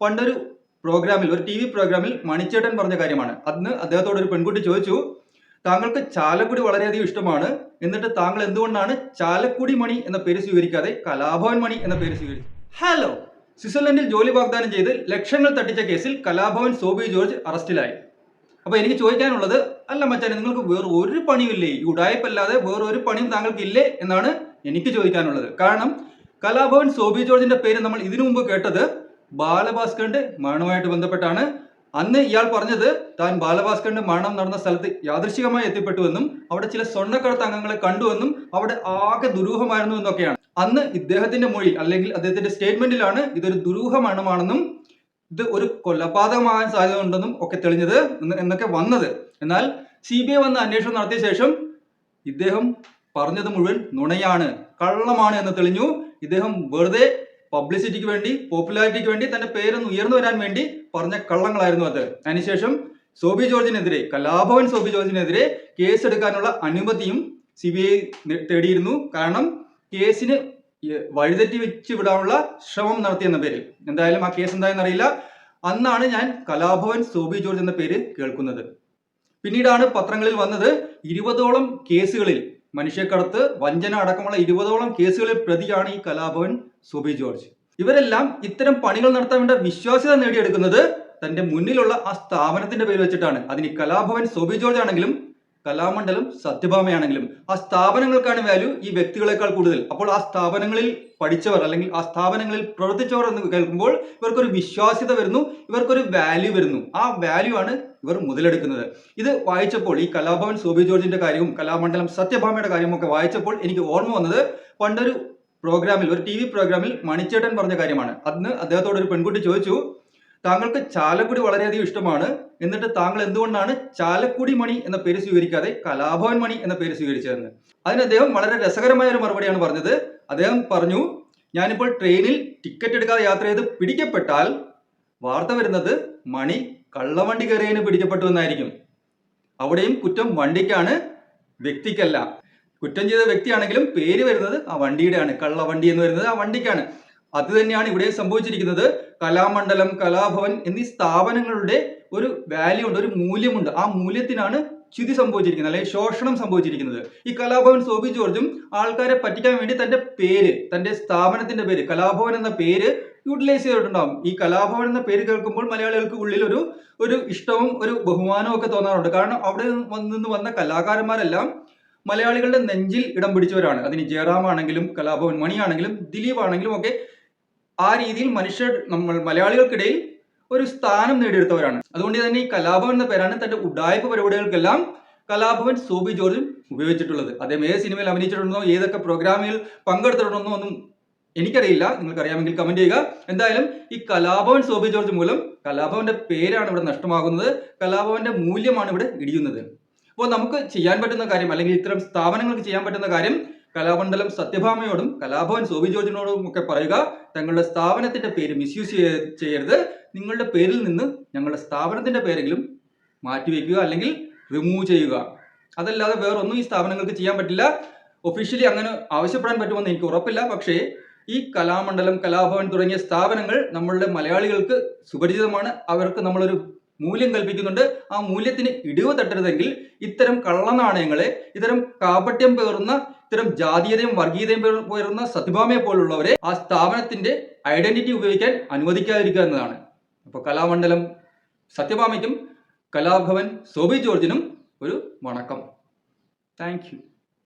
പണ്ടൊരു പ്രോഗ്രാമിൽ ഒരു ടി വി പ്രോഗ്രാമിൽ മണിച്ചേട്ടൻ പറഞ്ഞ കാര്യമാണ്. അന്ന് അദ്ദേഹത്തോട് ഒരു പെൺകുട്ടി ചോദിച്ചു താങ്കൾക്ക് ചാലക്കുടി വളരെയധികം ഇഷ്ടമാണ്. എന്നിട്ട് താങ്കൾ എന്തുകൊണ്ടാണ് ചാലക്കുടി മണി എന്ന പേര് സ്വീകരിക്കാതെ കലാഭവൻ മണി എന്ന പേര് സ്വീകരിച്ചു ഹലോ സ്വിറ്റ്സർലൻഡിൽ ജോലി വാഗ്ദാനം ചെയ്ത് ലക്ഷങ്ങൾ തട്ടിച്ച കേസിൽ കലാഭവൻ സോബി ജോർജ് അറസ്റ്റിലായി. അപ്പൊ എനിക്ക് ചോദിക്കാനുള്ളത് അല്ല മച്ചാനെ നിങ്ങൾക്ക് വേറെ ഒരു പണിയുമില്ലേ ഈ ഉടായ്പല്ലാതെ വേറെ ഒരു പണിയും താങ്കൾക്ക് ഇല്ലേ? എന്നാണ് എനിക്ക് ചോദിക്കാനുള്ളത്. കാരണം കലാഭവൻ സോബി ജോർജിന്റെ പേര് നമ്മൾ ഇതിനു മുമ്പ് കേട്ടത് ബാലഭാസ്കറിന്റെ മരണവുമായിട്ട് ബന്ധപ്പെട്ടാണ് അന്ന് ഇയാൾ പറഞ്ഞത് താൻ ബാലഭാസ്കറിന്റെ മരണം നടന്ന സ്ഥലത്ത് യാദൃശികമായി എത്തിപ്പെട്ടുവെന്നും അവിടെ ചില സ്വർണക്കടത്ത് അംഗങ്ങളെ കണ്ടുവെന്നും അവിടെ ആകെ ദുരൂഹമായിരുന്നു എന്നൊക്കെയാണ്. അന്ന് ഇദ്ദേഹത്തിന്റെ മൊഴി അല്ലെങ്കിൽ അദ്ദേഹത്തിന്റെ സ്റ്റേറ്റ്മെന്റിലാണ് ഇതൊരു ദുരൂഹ മരണമാണെന്നും ഇത് ഒരു കൊലപാതകമാകാൻ സാധ്യത ഉണ്ടെന്നും ഒക്കെ തെളിഞ്ഞത് എന്ന് എന്നൊക്കെ വന്നത്. എന്നാൽ സി ബി ഐ വന്ന് അന്വേഷണം നടത്തിയ ശേഷം ഇദ്ദേഹം പറഞ്ഞത് മുഴുവൻ നുണയാണ് കള്ളമാണ് എന്ന് തെളിഞ്ഞു. ഇദ്ദേഹം വെറുതെ പബ്ലിസിറ്റിക്ക് വേണ്ടി പോപ്പുലാരിറ്റിക്ക് വേണ്ടി തന്റെ പേരൊന്ന് ഉയർന്നു വരാൻ വേണ്ടി പറഞ്ഞ കള്ളങ്ങളായിരുന്നു അത്. അതിനുശേഷം സോബി ജോർജിനെതിരെ കലാഭവൻ സോബി ജോർജിനെതിരെ കേസ് എടുക്കാനുള്ള അനുമതിയും സി ബി ഐ തേടിയിരുന്നു. കാരണം കേസിന് വഴിതെറ്റി വെച്ച് വിടാനുള്ള ശ്രമം നടത്തിയെന്ന പേരിൽ. എന്തായാലും ആ കേസ് എന്തായെന്ന് അറിയില്ല. അന്നാണ് ഞാൻ കലാഭവൻ സോബി ജോർജ് എന്ന പേര് കേൾക്കുന്നത്. പിന്നീടാണ് പത്രങ്ങളിൽ വന്നത് ഇരുപതോളം കേസുകളിൽ മനുഷ്യക്കടത്ത് വഞ്ചന അടക്കമുള്ള ഇരുപതോളം കേസുകളിൽ പ്രതിയാണ് ഈ കലാഭവൻ സോബി ജോർജ്. ഇവരെല്ലാം ഇത്തരം പണികൾ നടത്താൻ വേണ്ട വിശ്വാസ്യത നേടിയെടുക്കുന്നത് തന്റെ മുന്നിലുള്ള ആ സ്ഥാപനത്തിന്റെ പേര് വെച്ചിട്ടാണ്. അതിന് കലാഭവൻ സോബി ജോർജ് ആണെങ്കിലും കലാമണ്ഡലം സത്യഭാമയാണെങ്കിലും ആ സ്ഥാപനങ്ങൾക്കാണ് വാല്യൂ ഈ വ്യക്തികളെക്കാൾ കൂടുതൽ. അപ്പോൾ ആ സ്ഥാപനങ്ങളിൽ പഠിച്ചവർ അല്ലെങ്കിൽ ആ സ്ഥാപനങ്ങളിൽ പ്രവർത്തിച്ചവർ എന്ന് കേൾക്കുമ്പോൾ ഇവർക്കൊരു വിശ്വാസ്യത വരുന്നു ഇവർക്കൊരു വാല്യൂ വരുന്നു. ആ വാല്യൂ ആണ് ഇവർ മുതലെടുക്കുന്നത്. ഇത് വായിച്ചപ്പോൾ ഈ കലാഭവൻ സോബി ജോർജിന്റെ കാര്യവും കലാമണ്ഡലം സത്യഭാമയുടെ കാര്യവും വായിച്ചപ്പോൾ എനിക്ക് ഓർമ്മ വന്നത് പണ്ടൊരു പ്രോഗ്രാമിൽ ഒരു ടി വി പ്രോഗ്രാമിൽ മണിച്ചേട്ടൻ പറഞ്ഞ കാര്യമാണ്. അന്ന് അദ്ദേഹത്തോട് ഒരു പെൺകുട്ടി ചോദിച്ചു താങ്കൾക്ക് ചാലക്കുടി വളരെയധികം ഇഷ്ടമാണ്. എന്നിട്ട് താങ്കൾ എന്തുകൊണ്ടാണ് ചാലക്കുടി മണി എന്ന പേര് സ്വീകരിക്കാതെ കലാഭവൻ മണി എന്ന പേര് സ്വീകരിച്ചതെന്ന്? അതിന് അദ്ദേഹം വളരെ രസകരമായ ഒരു മറുപടിയാണ് പറഞ്ഞത്. അദ്ദേഹം പറഞ്ഞു ഞാനിപ്പോൾ ട്രെയിനിൽ ടിക്കറ്റ് എടുക്കാതെ യാത്ര ചെയ്ത് പിടിക്കപ്പെട്ടാൽ വാർത്ത വരുന്നത് മണി കള്ളവണ്ടി കയറിയതിന് പിടിക്കപ്പെട്ടു എന്നായിരിക്കും. അവിടെയും കുറ്റം വണ്ടിക്കാണ് വ്യക്തിക്കല്ല. കുറ്റം ചെയ്ത വ്യക്തിയാണെങ്കിലും പേര് വരുന്നത് ആ വണ്ടിയുടെയാണ്. കള്ളവണ്ടി എന്ന് വരുന്നത് ആ വണ്ടിക്കാണ്. അത് തന്നെയാണ് ഇവിടെ സംഭവിച്ചിരിക്കുന്നത്. കലാമണ്ഡലം കലാഭവൻ എന്നീ സ്ഥാപനങ്ങളുടെ ഒരു വാല്യൂ ഉണ്ട് ഒരു മൂല്യമുണ്ട്. ആ മൂല്യത്തിനാണ് ച്യുതി സംഭവിച്ചിരിക്കുന്നത് അല്ലെങ്കിൽ ശോഷണം സംഭവിച്ചിരിക്കുന്നത്. ഈ കലാഭവൻ സോബി ജോർജും ആൾക്കാരെ പറ്റിക്കാൻ വേണ്ടി തന്റെ പേര് തന്റെ സ്ഥാപനത്തിന്റെ പേര് കലാഭവൻ എന്ന പേര് യൂട്ടിലൈസ് ചെയ്തിട്ടുണ്ടാവും. ഈ കലാഭവൻ എന്ന പേര് കേൾക്കുമ്പോൾ മലയാളികൾക്ക് ഉള്ളിൽ ഒരു ഒരു ഇഷ്ടവും ഒരു ബഹുമാനവും ഒക്കെ തോന്നാറുണ്ട്. കാരണം അവിടെ നിന്ന് വന്ന കലാകാരന്മാരെല്ലാം മലയാളികളുടെ നെഞ്ചിൽ ഇടം പിടിച്ചവരാണ്. അതിന് ജയറാം ആണെങ്കിലും കലാഭവൻ മണിയാണെങ്കിലും ദിലീപ് ആണെങ്കിലും ഒക്കെ ആ രീതിയിൽ മനുഷ്യർ നമ്മൾ മലയാളികൾക്കിടയിൽ ഒരു സ്ഥാനം നേടിയെടുത്തവരാണ്. അതുകൊണ്ട് തന്നെ ഈ കലാഭവൻ എന്ന പേരാണ് തന്റെ ഉഡായ്പ പരിപാടികൾക്കെല്ലാം കലാഭവൻ സോബി ജോർജും ഉപയോഗിച്ചിട്ടുള്ളത്. അദ്ദേഹം ഏത് സിനിമയിൽ അഭിനയിച്ചിട്ടുണ്ടോ ഏതൊക്കെ പ്രോഗ്രാമിൽ പങ്കെടുത്തിട്ടുണ്ടോ ഒന്നും എനിക്കറിയില്ല. നിങ്ങൾക്ക് അറിയാമെങ്കിൽ കമന്റ് ചെയ്യുക. എന്തായാലും ഈ കലാഭവൻ സോബി ജോർജ് മൂലം കലാഭവന്റെ പേരാണ് ഇവിടെ നഷ്ടമാകുന്നത്. കലാഭവന്റെ മൂല്യമാണ് ഇവിടെ ഇടിയുന്നത്. അപ്പോൾ നമുക്ക് ചെയ്യാൻ പറ്റുന്ന കാര്യം അല്ലെങ്കിൽ ഇത്തരം സ്ഥാപനങ്ങൾക്ക് ചെയ്യാൻ പറ്റുന്ന കാര്യം കലാമണ്ഡലം സത്യഭാമയോടും കലാഭവൻ സോബി ജോർജിനോടും ഒക്കെ പറയുക തങ്ങളുടെ സ്ഥാപനത്തിന്റെ പേര് മിസ്യൂസ് ചെയ്യരുത്. നിങ്ങളുടെ പേരിൽ നിന്ന് ഞങ്ങളുടെ സ്ഥാപനത്തിന്റെ പേരെങ്കിലും മാറ്റിവെക്കുക അല്ലെങ്കിൽ റിമൂവ് ചെയ്യുക. അതല്ലാതെ വേറൊന്നും ഈ സ്ഥാപനങ്ങൾക്ക് ചെയ്യാൻ പറ്റില്ല. ഒഫീഷ്യലി അങ്ങനെ ആവശ്യപ്പെടാൻ പറ്റുമെന്ന് എനിക്ക് ഉറപ്പില്ല. പക്ഷേ ഈ കലാമണ്ഡലം കലാഭവൻ തുടങ്ങിയ സ്ഥാപനങ്ങൾ നമ്മളുടെ മലയാളികൾക്ക് സുപരിചിതമാണ്. അവർക്ക് നമ്മളൊരു മൂല്യം കൽപ്പിക്കുന്നുണ്ട്. ആ മൂല്യത്തിന് ഇടിവ് തട്ടരുതെങ്കിൽ ഇത്തരം കള്ളനാണയങ്ങളെ ഇത്തരം കാപട്യം പേറുന്ന ഇത്തരം ജാതീയതയും വർഗീയതയും പോയിരുന്ന സത്യഭാമയെ പോലുള്ളവരെ ആ സ്ഥാപനത്തിന്റെ ഐഡന്റിറ്റി ഉപയോഗിക്കാൻ അനുവദിക്കാതിരിക്കുക എന്നതാണ്. അപ്പോൾ കലാമണ്ഡലം സത്യഭാമയ്ക്കും കലാഭവൻ സോബി ജോർജിനും ഒരു വണക്കം. താങ്ക്